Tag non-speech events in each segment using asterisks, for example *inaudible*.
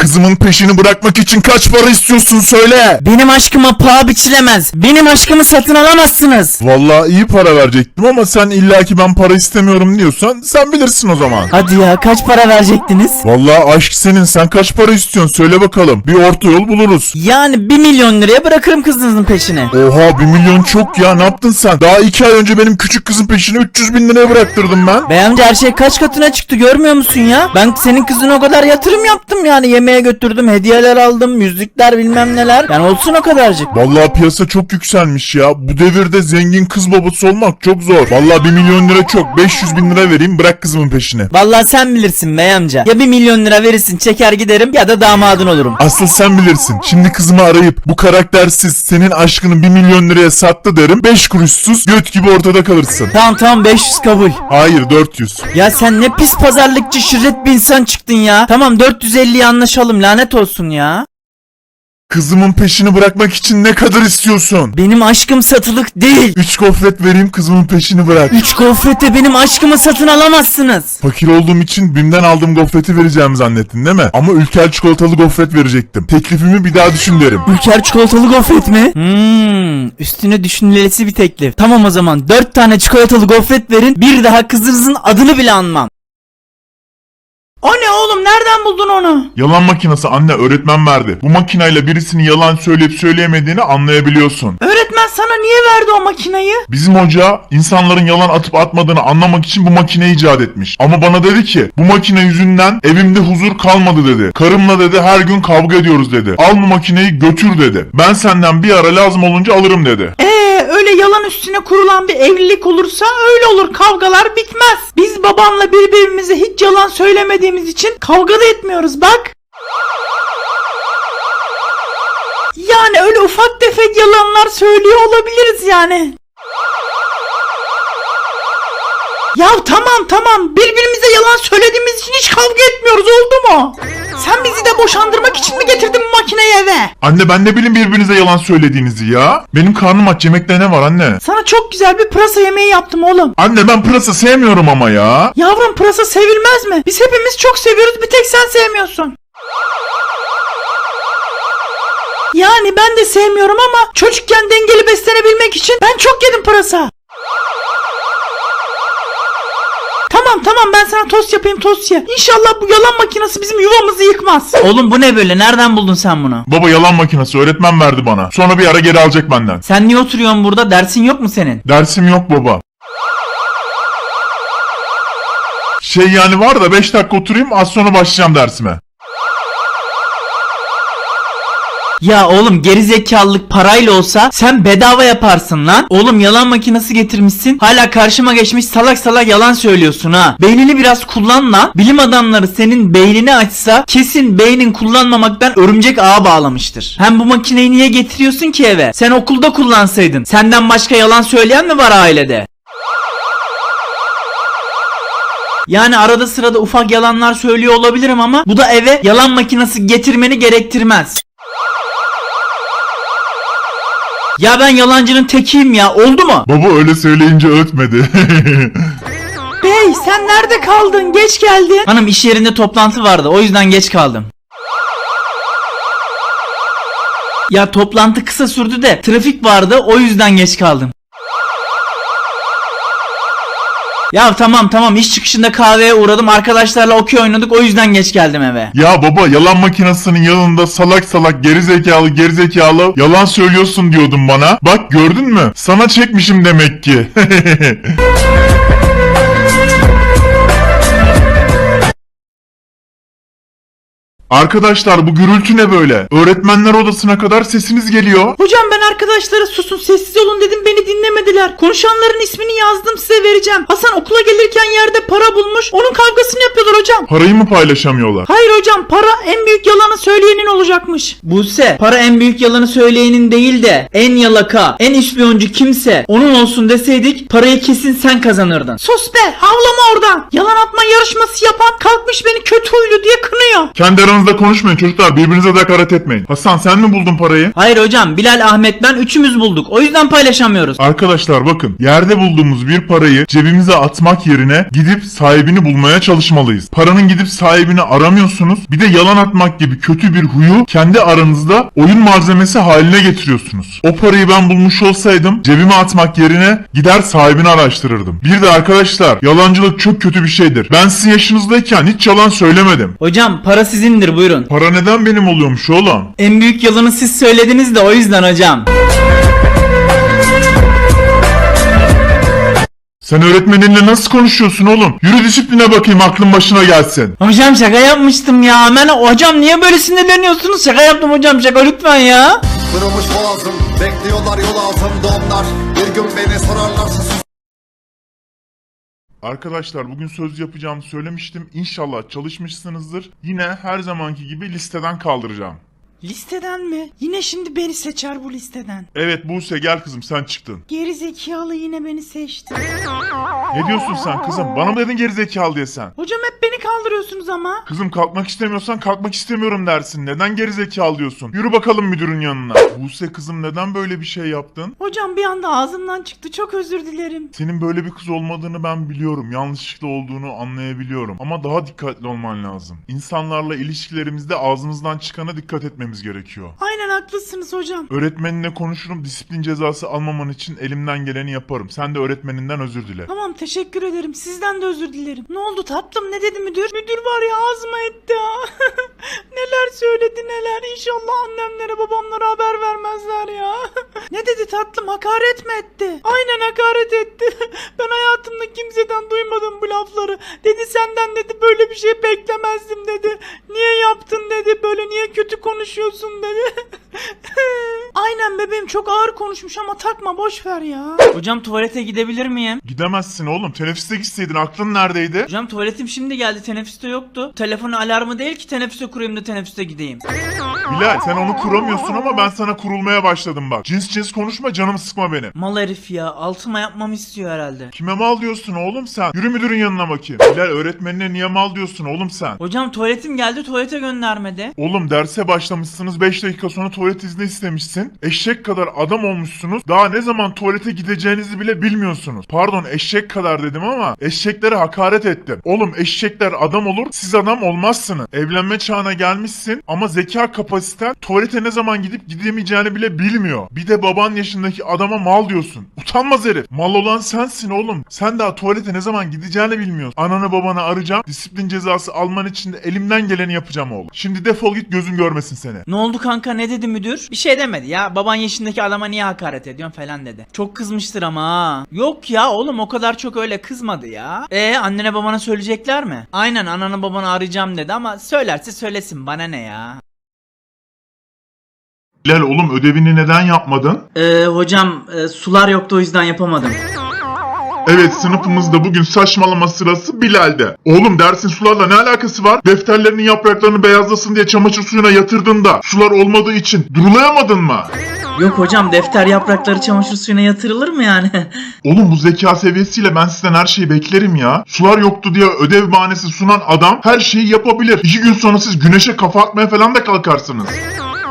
Kızımın peşini bırakmak için kaç para istiyorsun söyle. Benim aşkıma paha biçilemez. Benim aşkımı satın alamazsınız. Vallahi iyi para verecektim ama sen illaki ben para istemiyorum diyorsan sen bilirsin o zaman. Hadi ya kaç para verecektiniz? Vallahi aşk senin sen kaç para istiyorsun söyle bakalım. Bir orta yol buluruz. Yani 1 milyon liraya bırakırım kızınızın peşine. Oha bir milyon çok ya ne yaptın sen? Daha iki ay önce benim küçük kızın peşini 300 bin liraya bıraktırdım ben. Bey amca her şey kaç katına çıktı görmüyor musun ya? Ben senin kızına o kadar yatırım yaptım yani yemeğe götürdüm hediyeler aldım yüzükler bilmem neler. Yani olsun o kadarcık. Vallahi piyasa çok yükselmiş ya. Bu devirde zengin kız babası olmak çok zor. Vallahi bir milyon lira çok. 500 bin lira vereyim bırak kızımın peşini. Vallahi sen bilirsin bey amca. Ya 1 milyon lira verirsin çeker giderim ya da damadın olurum. Asıl sen bilirsin. Şimdi kızımı arayıp bu karaktersiz senin aşkını 1 milyon liraya sattı derim. 5 kuruşsuz göt gibi ortada kalırsın. Tamam tamam 500 kabul. Hayır 400. Ya sen ne pis pazarlıkçı şirret bir insan çıktın ya. Tamam 450'ye anlaşalım lanet olsun ya. Kızımın peşini bırakmak için ne kadar istiyorsun? Benim aşkım satılık değil. 3 gofret vereyim kızımın peşini bırak. 3 gofrete benim aşkımı satın alamazsınız. Fakir olduğum için BİM'den aldığım gofreti vereceğimi zannettin değil mi? Ama ülker çikolatalı gofret verecektim. Teklifimi bir daha düşün derim. Ülker çikolatalı gofret mi? Hmm, üstüne düşünülesi bir teklif. Tamam o zaman 4 tane çikolatalı gofret verin. Bir daha kızınızın adını bile anmam. O ne oğlum nereden buldun onu? Yalan makinesi anne öğretmen verdi. Bu makineyle birisinin yalan söyleyip söyleyemediğini anlayabiliyorsun. Öğretmen sana niye verdi o makinayı? Bizim hoca insanların yalan atıp atmadığını anlamak için bu makineyi icat etmiş. Ama bana dedi ki bu makine yüzünden evimde huzur kalmadı dedi. Karımla dedi her gün kavga ediyoruz dedi. Al bu makineyi götür dedi. Ben senden bir ara lazım olunca alırım dedi. Ee öyle yalan üstüne kurulan bir evlilik olursa öyle olur kavgalar bitmez. Biz babamla birbirimize hiç yalan söylemediğimiz için kavga da etmiyoruz bak. Yani öyle ufak tefek yalanlar söylüyor olabiliriz yani. Ya tamam tamam birbirimize yalan söylediğimiz için hiç kavga etmiyoruz oldu mu? Sen bizi de boşandırmak için mi getirdin bu makineyi eve? Anne ben ne bileyim birbirinize yalan söylediğinizi ya. Benim karnım aç yemekte ne var anne? Sana çok güzel bir pırasa yemeği yaptım oğlum. Anne ben pırasa sevmiyorum ama ya. Yavrum pırasa sevilmez mi? Biz hepimiz çok seviyoruz bir tek sen sevmiyorsun. Yani ben de sevmiyorum ama çocukken dengeli beslenebilmek için ben çok yedim pırasa. Tamam tamam ben sana tost yapayım tost ye. İnşallah bu yalan makinesi bizim yuvamızı yıkmaz. Oğlum bu ne böyle nereden buldun sen bunu? Baba yalan makinesi öğretmen verdi bana. Sonra bir ara geri alacak benden. Sen niye oturuyorsun burada dersin yok mu senin? Dersim yok baba. Şey yani var da 5 dakika oturayım az sonra başlayacağım dersime. Ya oğlum gerizekalılık parayla olsa sen bedava yaparsın lan. Oğlum yalan makinesi getirmişsin. Hala karşıma geçmiş salak salak yalan söylüyorsun ha. Beynini biraz kullan lan. Bilim adamları senin beynini açsa kesin beynin kullanmamaktan örümcek ağa bağlamıştır. Hem bu makineyi niye getiriyorsun ki eve? Sen okulda kullansaydın. Senden başka yalan söyleyen mi var ailede? Yani arada sırada ufak yalanlar söylüyor olabilirim ama bu da eve yalan makinesi getirmeni gerektirmez. Ya ben yalancının tekiyim ya oldu mu? Baba öyle söyleyince ötmedi. *laughs* Bey sen nerede kaldın? Geç geldin. Hanım iş yerinde toplantı vardı o yüzden geç kaldım. Ya toplantı kısa sürdü de trafik vardı o yüzden geç kaldım. Ya tamam tamam iş çıkışında kahveye uğradım arkadaşlarla okey oynadık o yüzden geç geldim eve. ya baba yalan makinesinin yanında salak salak gerizekalı gerizekalı yalan söylüyorsun diyordun bana. Bak gördün mü? Sana çekmişim demek ki. *laughs* Arkadaşlar bu gürültü ne böyle? Öğretmenler odasına kadar sesiniz geliyor. Hocam ben arkadaşlara susun sessiz olun dedim beni dinlemediler. Konuşanların ismini yazdım size vereceğim. Hasan okula gelirken yerde para bulmuş. Onun kavgasını yapıyorlar hocam. Parayı mı paylaşamıyorlar? Hayır hocam para en büyük yalanı söyleyenin olacakmış. Buse para en büyük yalanı söyleyenin değil de en yalaka en ispiyoncu kimse onun olsun deseydik parayı kesin sen kazanırdın. Sus be havlama oradan. Yalan atma yarışması yapan kalkmış beni kötü huylu diye kınıyor. Kendi aranızda konuşmayın çocuklar. Birbirinize de hakaret etmeyin. Hasan sen mi buldun parayı? Hayır hocam Bilal Ahmet ben üçümüz bulduk. O yüzden paylaşamıyoruz. Arkadaşlar bakın yerde bulduğumuz bir parayı cebimize atmak yerine gidip sahibini bulmaya çalışmalıyız. Paranın gidip sahibini aramıyorsunuz. Bir de yalan atmak gibi kötü bir huyu kendi aranızda oyun malzemesi haline getiriyorsunuz. O parayı ben bulmuş olsaydım cebime atmak yerine gider sahibini araştırırdım. Bir de arkadaşlar yalancılık çok kötü bir şeydir. Ben sizin yaşınızdayken hiç yalan söylemedim. Hocam para sizindir buyurun. Para neden benim oluyormuş oğlum? En büyük yalanı siz söylediniz de o yüzden hocam. Sen öğretmeninle nasıl konuşuyorsun oğlum? Yürü disipline bakayım aklın başına gelsin. Hocam şaka yapmıştım ya. Ben hocam niye böyle sinirleniyorsunuz? Şaka yaptım hocam şaka lütfen ya. Kırılmış boğazım Bekliyorlar yol altında onlar Bir gün beni sorarlarsa sus Arkadaşlar bugün söz yapacağımı söylemiştim. İnşallah çalışmışsınızdır. Yine her zamanki gibi listeden kaldıracağım. Listeden mi? Yine şimdi beni seçer bu listeden. Evet Buse gel kızım sen çıktın. Geri zekalı yine beni seçti. Ne diyorsun sen kızım? Bana mı dedin gerizekalı diye sen? Hocam hep beni kaldırıyorsunuz ama. Kızım kalkmak istemiyorsan kalkmak istemiyorum dersin. Neden gerizekalı diyorsun? Yürü bakalım müdürün yanına. Buse kızım neden böyle bir şey yaptın? Hocam bir anda ağzımdan çıktı çok özür dilerim. Senin böyle bir kız olmadığını ben biliyorum. Yanlışlıkla olduğunu anlayabiliyorum. Ama daha dikkatli olman lazım. İnsanlarla ilişkilerimizde ağzımızdan çıkana dikkat etmemiz gerekiyor. Aynen haklısınız hocam. Öğretmeninle konuşurum. Disiplin cezası almaman için elimden geleni yaparım. Sen de öğretmeninden özür dile. Tamam teşekkür ederim. Sizden de özür dilerim. Ne oldu tatlım ne dedi müdür? Müdür var ya ağzıma etti ha. *laughs* neler söyledi neler. İnşallah annemlere babamlara haber vermezler ya. *laughs* ne dedi tatlım hakaret mi etti? Aynen hakaret etti. *laughs* ben hayatımda kimseden duymadım bu lafları. Dedi senden dedi böyle bir şey beklemezdim dedi. Niye yaptın dedi. Böyle niye kötü konuşuyorsun dedi. *laughs* Aynen bebeğim çok ağır konuşmuş ama takma boş ver ya. Hocam tuvalete gidebilir miyim? Gidemezsin oğlum. Teneffüste gitseydin aklın neredeydi? Hocam tuvaletim şimdi geldi teneffüste yoktu. Telefonu alarmı değil ki teneffüste kurayım da teneffüste gideyim. Bilal sen onu kuramıyorsun ama ben sana kurulmaya başladım bak. Cins cins konuşma canımı sıkma benim. Mal herif ya altıma yapmamı istiyor herhalde. Kime mal diyorsun oğlum sen? Yürü müdürün yanına bakayım. Bilal öğretmenine niye mal diyorsun oğlum sen? Hocam tuvaletim geldi tuvalete göndermedi. Oğlum derse başlamışsınız 5 dakika sonra tuvalet izni istemişsin. Eşek kadar adam olmuşsunuz. Daha ne zaman tuvalete gideceğinizi bile bilmiyorsunuz. Pardon eşek kadar dedim ama eşeklere hakaret ettim. Oğlum eşekler adam olur siz adam olmazsınız. Evlenme çağına gelmişsin ama zeka kapasiten tuvalete ne zaman gidip gidemeyeceğini bile bilmiyor. Bir de baban yaşındaki adama mal diyorsun. Utanmaz herif. Mal olan sensin oğlum. Sen daha tuvalete ne zaman gideceğini bilmiyorsun. Ananı babanı arayacağım. Disiplin cezası alman için de elimden geleni yapacağım oğlum. Şimdi defol git gözüm görmesin seni. Ne oldu kanka ne dedi müdür? Bir şey demedi ya baban yaşındaki adama niye hakaret ediyorsun falan dedi. Çok kızmıştır ama ha. Yok ya oğlum o kadar çok öyle kızmadı ya. E annene babana söyleyecekler mi? Aynen ananı babanı arayacağım dedi ama söylerse söylesin bana ne ya. Bilal oğlum ödevini neden yapmadın? Eee hocam e, sular yoktu o yüzden yapamadım. Evet sınıfımızda bugün saçmalama sırası Bilal'de. Oğlum dersin sularla ne alakası var? Defterlerinin yapraklarını beyazlasın diye çamaşır suyuna yatırdın da sular olmadığı için durulayamadın mı? Yok hocam defter yaprakları çamaşır suyuna yatırılır mı yani? *laughs* Oğlum bu zeka seviyesiyle ben sizden her şeyi beklerim ya. Sular yoktu diye ödev bahanesi sunan adam her şeyi yapabilir. İki gün sonra siz güneşe kafa atmaya falan da kalkarsınız.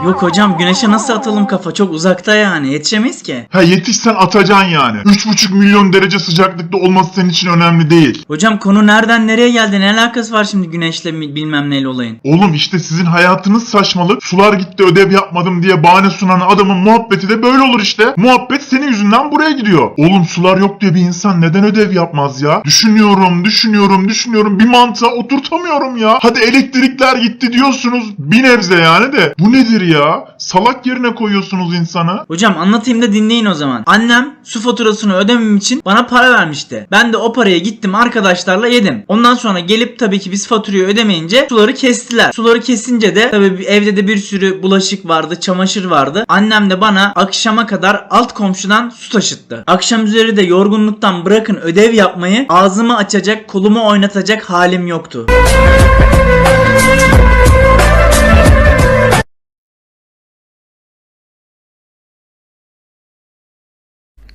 Yok hocam güneşe nasıl atalım kafa çok uzakta yani yetişemeyiz ki. Ha yetişsen atacaksın yani. 3,5 milyon derece sıcaklıkta olması senin için önemli değil. Hocam konu nereden nereye geldi ne alakası var şimdi güneşle mi- bilmem neyle olayın. Oğlum işte sizin hayatınız saçmalık. Sular gitti ödev yapmadım diye bahane sunan adamın muhabbeti de böyle olur işte. Muhabbet senin yüzünden buraya gidiyor. Oğlum sular yok diye bir insan neden ödev yapmaz ya? Düşünüyorum, düşünüyorum, düşünüyorum. Bir mantığa oturtamıyorum ya. Hadi elektrikler gitti diyorsunuz. Bir nebze yani de. Bu nedir ya? Salak yerine koyuyorsunuz insanı. Hocam anlatayım da dinleyin o zaman. Annem su faturasını ödemem için bana para vermişti. Ben de o paraya gittim arkadaşlarla yedim. Ondan sonra gelip tabii ki biz faturayı ödemeyince suları kestiler. Suları kesince de tabii evde de bir sürü bulaşık vardı, çamaşır vardı. Annem de bana akşama kadar alt komşudan su taşıttı. Akşam üzeri de yorgunluktan bırakın ödev yapmayı ağzımı açacak, kolumu oynatacak halim yoktu.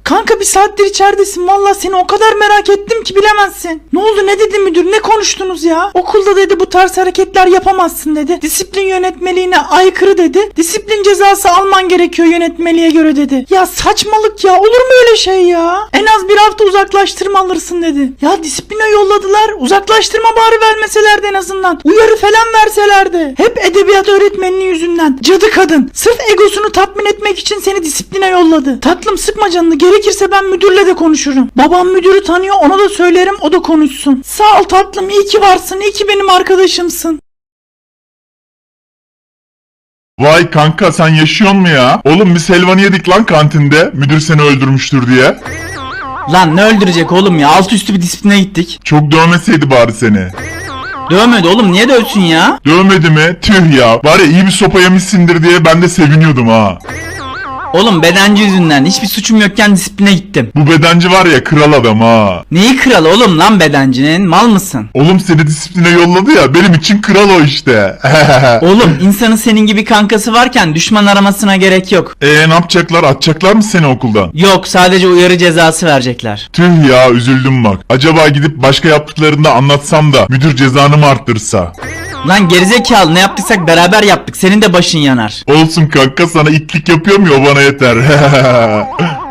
Kanka bir saattir içeridesin. Valla seni o kadar merak ettim ki bilemezsin. Ne oldu ne dedi müdür ne konuştunuz ya? Okulda dedi bu tarz hareketler yapamazsın dedi. Disiplin yönetmeliğine aykırı dedi. Disiplin cezası alman gerekiyor yönetmeliğe göre dedi. Ya saçmalık ya olur mu öyle şey ya? En az bir hafta uzaklaştırma alırsın dedi. Ya disipline yolladılar. Uzaklaştırma bari vermeselerdi en azından. Uyarı falan verselerdi. Hep edebiyat öğretmeninin yüzünden. Cadı kadın. Sırf egosunu tatmin etmek için seni disipline yolladı. Tatlım sıkma canını. Gerekirse ben müdürle de konuşurum. Babam müdürü tanıyor ona da söylerim o da konuşsun. Sağ ol tatlım iyi ki varsın. iyi ki benim arkadaşımsın. Vay kanka sen yaşıyor mu ya? Oğlum biz helvanı yedik lan kantinde. Müdür seni öldürmüştür diye. Lan ne öldürecek oğlum ya? Alt üstü bir disipline gittik. Çok dövmeseydi bari seni. Dövmedi oğlum niye dövsün ya? Dövmedi mi? Tüh ya. Var ya iyi bir sopa yemişsindir diye ben de seviniyordum ha. Oğlum bedenci yüzünden hiçbir suçum yokken disipline gittim. Bu bedenci var ya kral adam ha. Neyi kral oğlum lan bedencinin? Mal mısın? Oğlum seni disipline yolladı ya benim için kral o işte. *laughs* Oğlum insanın senin gibi kankası varken düşman aramasına gerek yok. Eee ne yapacaklar? Atacaklar mı seni okuldan? Yok sadece uyarı cezası verecekler. Tüh ya üzüldüm bak. Acaba gidip başka yaptıklarını da anlatsam da müdür cezanı mı arttırsa? Lan gerizekalı ne yaptıysak beraber yaptık. Senin de başın yanar. Olsun kanka sana itlik yapıyorum ya o bana yeter. *laughs*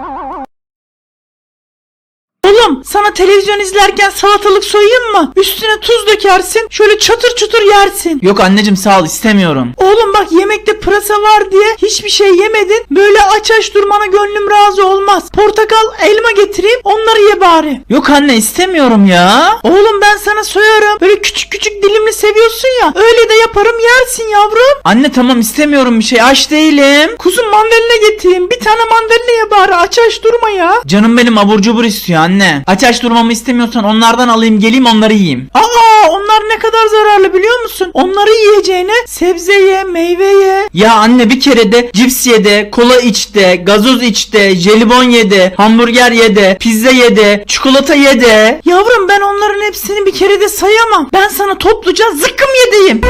Oğlum sana televizyon izlerken salatalık soyayım mı? Üstüne tuz dökersin. Şöyle çatır çutur yersin. Yok anneciğim sağ ol istemiyorum. Oğlum bak yemekte pırasa var diye hiçbir şey yemedin. Böyle aç aç durmana gönlüm razı olmaz. Portakal, elma getireyim onları ye bari. Yok anne istemiyorum ya. Oğlum ben sana soyarım. Böyle küçük küçük dilimli seviyorsun ya. Öyle de yaparım yersin yavrum. Anne tamam istemiyorum bir şey aç değilim. Kuzum mandalina getireyim. Bir tane mandalina ye bari. Aç aç durma ya. Canım benim abur cubur istiyor anne. Aç aç durmamı istemiyorsan onlardan alayım geleyim onları yiyeyim. Aa onlar ne kadar zararlı biliyor musun? Onları yiyeceğine sebze ye, meyve ye. Ya anne bir kere de cips ye de, kola iç de, gazoz iç de, jelibon ye de, hamburger ye de, pizza ye de, çikolata ye de. Yavrum ben onların hepsini bir kere de sayamam. Ben sana topluca zıkkım yedeyim.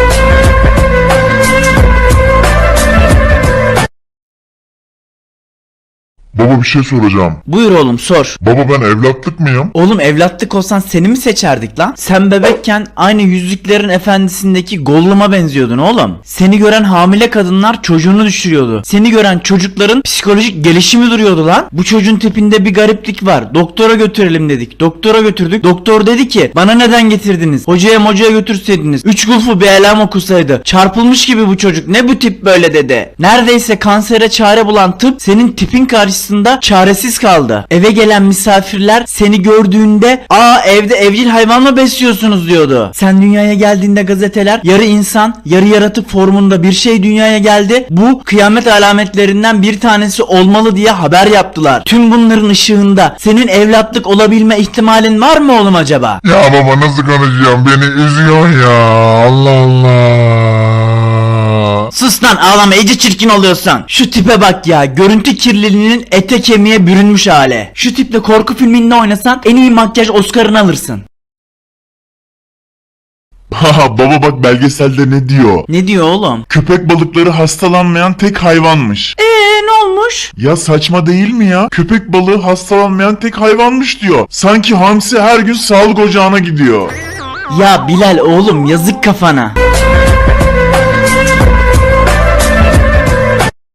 Baba bir şey soracağım. Buyur oğlum sor. Baba ben evlatlık mıyım? Oğlum evlatlık olsan seni mi seçerdik lan? Sen bebekken aynı Yüzüklerin Efendisi'ndeki Gollum'a benziyordun oğlum. Seni gören hamile kadınlar çocuğunu düşürüyordu. Seni gören çocukların psikolojik gelişimi duruyordu lan. Bu çocuğun tipinde bir gariplik var. Doktora götürelim dedik. Doktora götürdük. Doktor dedi ki bana neden getirdiniz? Hocaya mocaya götürseydiniz. Üç gulfu bir elem okusaydı. Çarpılmış gibi bu çocuk. Ne bu tip böyle dedi. Neredeyse kansere çare bulan tıp senin tipin karşısında çaresiz kaldı. Eve gelen misafirler seni gördüğünde aa evde evcil hayvan mı besliyorsunuz diyordu. Sen dünyaya geldiğinde gazeteler yarı insan yarı yaratık formunda bir şey dünyaya geldi. Bu kıyamet alametlerinden bir tanesi olmalı diye haber yaptılar. Tüm bunların ışığında senin evlatlık olabilme ihtimalin var mı oğlum acaba? Ya baba nasıl konuşuyorsun? Beni üzüyorsun ya. Allah Allah. Sus lan ağlama iyice çirkin oluyorsun. Şu tipe bak ya görüntü kirliliğinin ete kemiğe bürünmüş hale. Şu tiple korku filminde oynasan en iyi makyaj Oscar'ını alırsın. Haha baba bak belgeselde ne diyor? Ne diyor oğlum? Köpek balıkları hastalanmayan tek hayvanmış. Ee ne olmuş? Ya saçma değil mi ya? Köpek balığı hastalanmayan tek hayvanmış diyor. Sanki hamsi her gün sağlık ocağına gidiyor. Ya Bilal oğlum yazık kafana.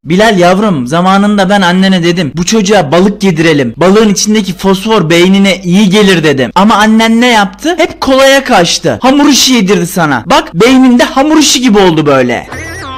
Bilal yavrum zamanında ben annene dedim bu çocuğa balık yedirelim. Balığın içindeki fosfor beynine iyi gelir dedim. Ama annen ne yaptı? Hep kolaya kaçtı. Hamur işi yedirdi sana. Bak beyninde hamur işi gibi oldu böyle.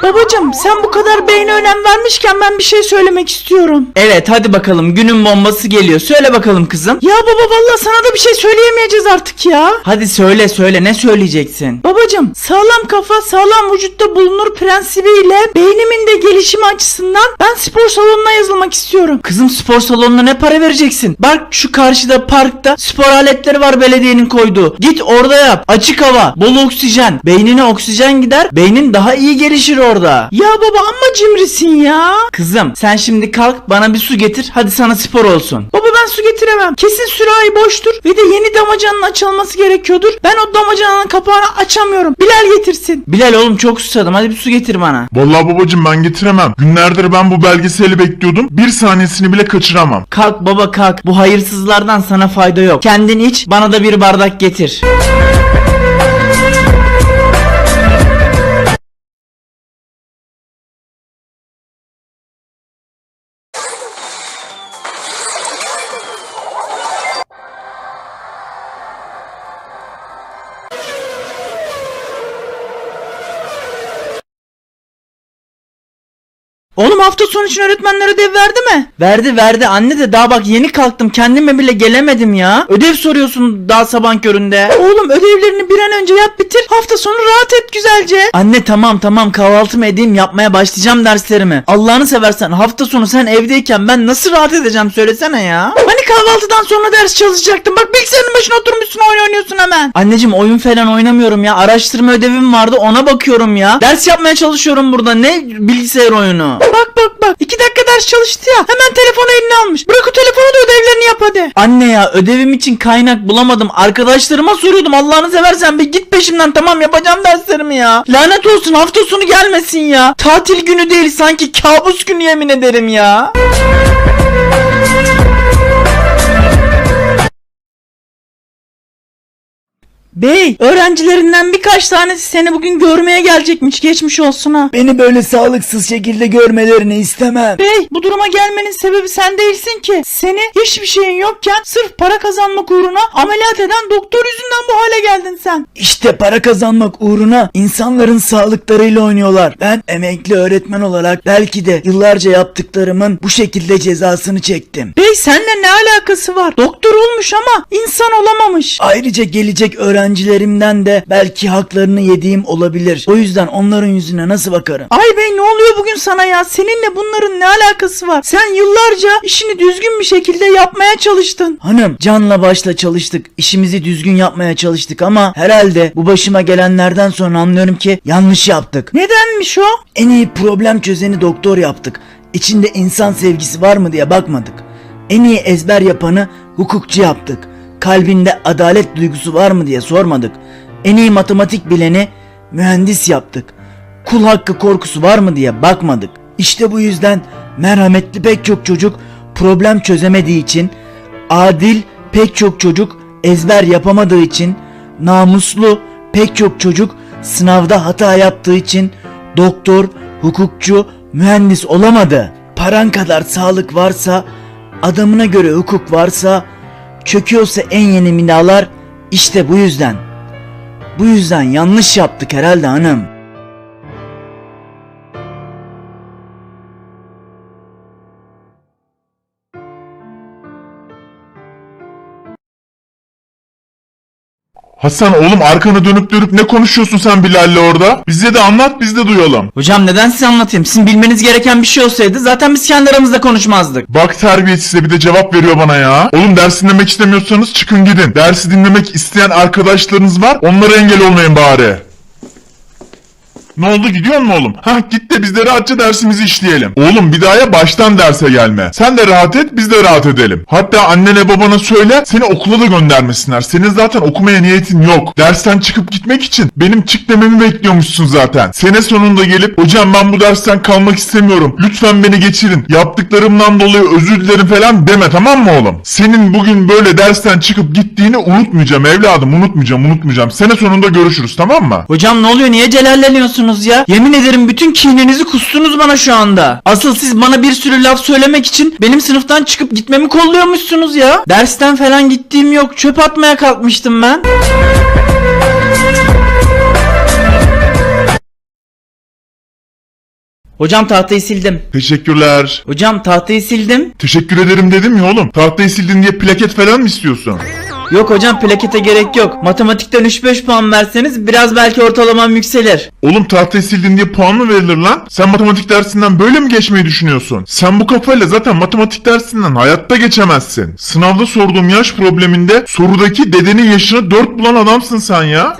Babacım sen bu kadar beyne önem vermişken ben bir şey söylemek istiyorum. Evet hadi bakalım günün bombası geliyor. Söyle bakalım kızım. Ya baba valla sana da bir şey söyleyemeyeceğiz artık ya. Hadi söyle söyle ne söyleyeceksin? Babacım sağlam kafa sağlam vücutta bulunur prensibiyle beynimin de gelişimi açısından ben spor salonuna yazılmak istiyorum. Kızım spor salonuna ne para vereceksin? Bak şu karşıda parkta spor aletleri var belediyenin koyduğu. Git orada yap. Açık hava, bol oksijen. Beynine oksijen gider. Beynin daha iyi gelişir orada. Orada. Ya baba amma cimrisin ya. Kızım sen şimdi kalk bana bir su getir hadi sana spor olsun. Baba ben su getiremem. Kesin sürahi boştur ve de yeni damacanın açılması gerekiyordur. Ben o damacanın kapağını açamıyorum. Bilal getirsin. Bilal oğlum çok susadım hadi bir su getir bana. Vallahi babacım ben getiremem. Günlerdir ben bu belgeseli bekliyordum. Bir saniyesini bile kaçıramam. Kalk baba kalk bu hayırsızlardan sana fayda yok. Kendin iç bana da bir bardak getir. Hafta sonu için öğretmenler ödev verdi mi? Verdi verdi anne de daha bak yeni kalktım kendime bile gelemedim ya. Ödev soruyorsun daha sabah köründe. Oğlum ödevlerini bir an önce yap bitir. Hafta sonu rahat et güzelce. Anne tamam tamam kahvaltımı edeyim yapmaya başlayacağım derslerimi. Allah'ını seversen hafta sonu sen evdeyken ben nasıl rahat edeceğim söylesene ya. Hani kahvaltıdan sonra ders çalışacaktın. Bak bilgisayarın başına oturmuşsun oyun oynuyorsun hemen. Anneciğim oyun falan oynamıyorum ya. Araştırma ödevim vardı ona bakıyorum ya. Ders yapmaya çalışıyorum burada. Ne bilgisayar oyunu? Bak bak bak. iki dakika ders çalıştı ya. Hemen telefonu eline almış. Bırak o telefonu da ödevlerini yap hadi. Anne ya ödevim için kaynak bulamadım. Arkadaşlarıma soruyordum. Allah'ını seversen bir git peşimden tamam yapacağım derslerimi ya. Lanet olsun hafta sonu gelmesin ya. Tatil günü değil sanki kabus günü yemin ederim ya. Bey öğrencilerinden birkaç tanesi seni bugün görmeye gelecekmiş. Geçmiş olsun ha. Beni böyle sağlıksız şekilde görmelerini istemem. Bey bu duruma gelmenin sebebi sen değilsin ki. Seni hiçbir şeyin yokken sırf para kazanmak uğruna ameliyat eden doktor yüzünden bu hale geldin sen. İşte para kazanmak uğruna insanların sağlıklarıyla oynuyorlar. Ben emekli öğretmen olarak belki de yıllarca yaptıklarımın bu şekilde cezasını çektim. Bey seninle ne alakası var? Doktor olmuş ama insan olamamış. Ayrıca gelecek öğrencilerimden de belki haklarını yediğim olabilir. O yüzden onların yüzüne nasıl bakarım? Ay bey ne oluyor bugün sana ya? Seninle bunların ne alakası var? Sen yıllarca işini düzgün bir şekilde yapmaya çalıştın. Hanım canla başla çalıştık. işimizi düzgün yapmaya çalıştık ama herhalde bu başıma gelenlerden sonra anlıyorum ki yanlış yaptık. Nedenmiş o? En iyi problem çözeni doktor yaptık. İçinde insan sevgisi var mı diye bakmadık. En iyi ezber yapanı hukukçu yaptık. Kalbinde adalet duygusu var mı diye sormadık. En iyi matematik bileni mühendis yaptık. Kul hakkı korkusu var mı diye bakmadık. İşte bu yüzden merhametli pek çok çocuk problem çözemediği için, adil pek çok çocuk ezber yapamadığı için, namuslu pek çok çocuk sınavda hata yaptığı için doktor, hukukçu, mühendis olamadı. Paran kadar sağlık varsa, adamına göre hukuk varsa, çöküyorsa en yeni binalar işte bu yüzden. Bu yüzden yanlış yaptık herhalde hanım. Hasan oğlum arkana dönüp dönüp ne konuşuyorsun sen Bilal'le orada? Bize de anlat biz de duyalım. Hocam neden size anlatayım? Sizin bilmeniz gereken bir şey olsaydı zaten biz kendi aramızda konuşmazdık. Bak terbiyesize bir de cevap veriyor bana ya. Oğlum ders dinlemek istemiyorsanız çıkın gidin. Dersi dinlemek isteyen arkadaşlarınız var. Onlara engel olmayın bari. Ne oldu gidiyor mu oğlum? Hah git de biz de rahatça dersimizi işleyelim. Oğlum bir daha baştan derse gelme. Sen de rahat et biz de rahat edelim. Hatta annene babana söyle seni okula da göndermesinler. Senin zaten okumaya niyetin yok. Dersten çıkıp gitmek için benim çık dememi bekliyormuşsun zaten. Sene sonunda gelip hocam ben bu dersten kalmak istemiyorum. Lütfen beni geçirin. Yaptıklarımdan dolayı özür dilerim falan deme tamam mı oğlum? Senin bugün böyle dersten çıkıp gittiğini unutmayacağım evladım unutmayacağım unutmayacağım. Sene sonunda görüşürüz tamam mı? Hocam ne oluyor niye celalleniyorsunuz ya? Yemin ederim bütün kininizi kustunuz bana şu anda. Asıl siz bana bir sürü laf söylemek için benim sınıftan çıkıp gitmemi kolluyormuşsunuz ya. Dersten falan gittiğim yok çöp atmaya kalkmıştım ben. Hocam tahtayı sildim. Teşekkürler. Hocam tahtayı sildim. Teşekkür ederim dedim ya oğlum. Tahtayı sildin diye plaket falan mı istiyorsun? Yok hocam plakete gerek yok. Matematikten 3-5 puan verseniz biraz belki ortalamam yükselir. Oğlum tahtayı sildin diye puan mı verilir lan? Sen matematik dersinden böyle mi geçmeyi düşünüyorsun? Sen bu kafayla zaten matematik dersinden hayatta geçemezsin. Sınavda sorduğum yaş probleminde sorudaki dedenin yaşını 4 bulan adamsın sen ya.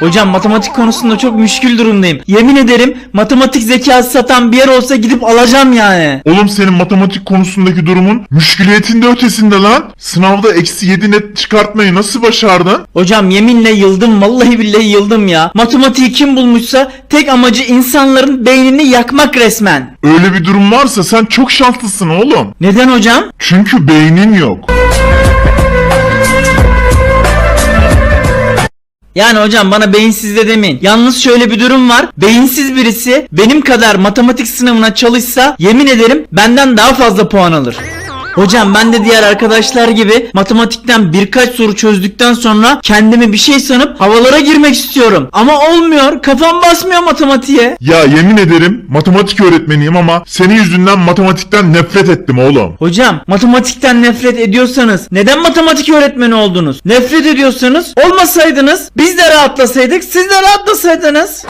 Hocam matematik konusunda çok müşkül durumdayım. Yemin ederim matematik zekası satan bir yer olsa gidip alacağım yani. Oğlum senin matematik konusundaki durumun müşküliyetin de ötesinde lan. Sınavda eksi 7 net çıkartmayı nasıl başardın? Hocam yeminle yıldım vallahi billahi yıldım ya. Matematiği kim bulmuşsa tek amacı insanların beynini yakmak resmen. Öyle bir durum varsa sen çok şanslısın oğlum. Neden hocam? Çünkü beynin yok. Yani hocam bana beyinsiz de demeyin. Yalnız şöyle bir durum var. Beyinsiz birisi benim kadar matematik sınavına çalışsa yemin ederim benden daha fazla puan alır. Hocam ben de diğer arkadaşlar gibi matematikten birkaç soru çözdükten sonra kendimi bir şey sanıp havalara girmek istiyorum. Ama olmuyor. Kafam basmıyor matematiğe. Ya yemin ederim matematik öğretmeniyim ama senin yüzünden matematikten nefret ettim oğlum. Hocam matematikten nefret ediyorsanız neden matematik öğretmeni oldunuz? Nefret ediyorsanız olmasaydınız biz de rahatlasaydık siz de rahatlasaydınız.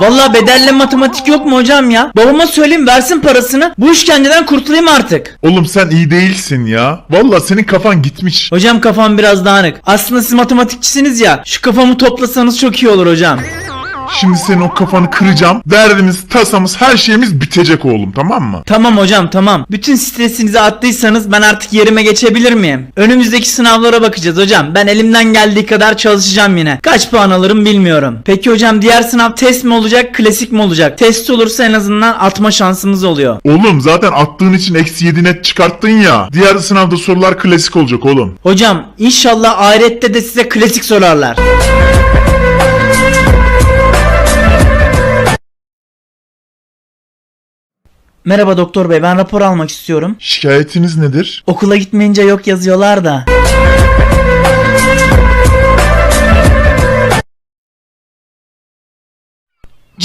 Vallahi bedelli matematik yok mu hocam ya? Babama söyleyeyim versin parasını bu işkenceden kurtulayım artık. Oğlum sen iyi değilsin ya. Valla senin kafan gitmiş. Hocam kafam biraz dağınık. Aslında siz matematikçisiniz ya. Şu kafamı toplasanız çok iyi olur hocam. Şimdi senin o kafanı kıracağım. Derdimiz, tasamız, her şeyimiz bitecek oğlum tamam mı? Tamam hocam tamam. Bütün stresinizi attıysanız ben artık yerime geçebilir miyim? Önümüzdeki sınavlara bakacağız hocam. Ben elimden geldiği kadar çalışacağım yine. Kaç puan alırım bilmiyorum. Peki hocam diğer sınav test mi olacak klasik mi olacak? Test olursa en azından atma şansımız oluyor. Oğlum zaten attığın için eksi 7 net çıkarttın ya. Diğer sınavda sorular klasik olacak oğlum. Hocam inşallah ahirette de size klasik sorarlar. Merhaba doktor bey ben rapor almak istiyorum. Şikayetiniz nedir? Okula gitmeyince yok yazıyorlar da.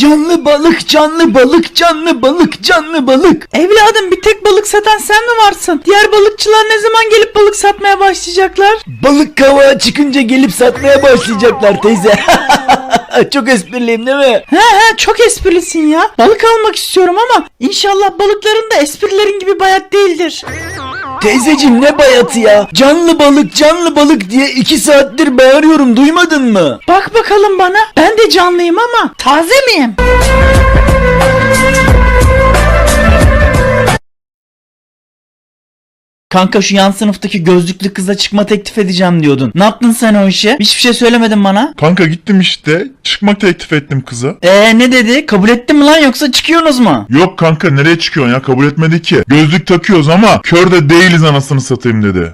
Canlı balık, canlı balık, canlı balık, canlı balık. Evladım bir tek balık satan sen mi varsın? Diğer balıkçılar ne zaman gelip balık satmaya başlayacaklar? Balık kavağı çıkınca gelip satmaya başlayacaklar teyze. *laughs* Çok espriliyim değil mi? He he çok esprilisin ya. Balık almak istiyorum ama inşallah balıkların da esprilerin gibi bayat değildir. Teyzeciğim ne bayatı ya? Canlı balık, canlı balık diye iki saattir bağırıyorum duymadın mı? Bak bakalım bana. Ben de canlıyım ama taze miyim? Kanka şu yan sınıftaki gözlüklü kıza çıkma teklif edeceğim diyordun. Ne yaptın sen o işe? Hiçbir şey söylemedin bana. Kanka gittim işte. Çıkmak teklif ettim kıza. Ee ne dedi? Kabul ettin mi lan yoksa çıkıyorsunuz mu? Yok kanka nereye çıkıyorsun ya kabul etmedi ki. Gözlük takıyoruz ama kör de değiliz anasını satayım dedi.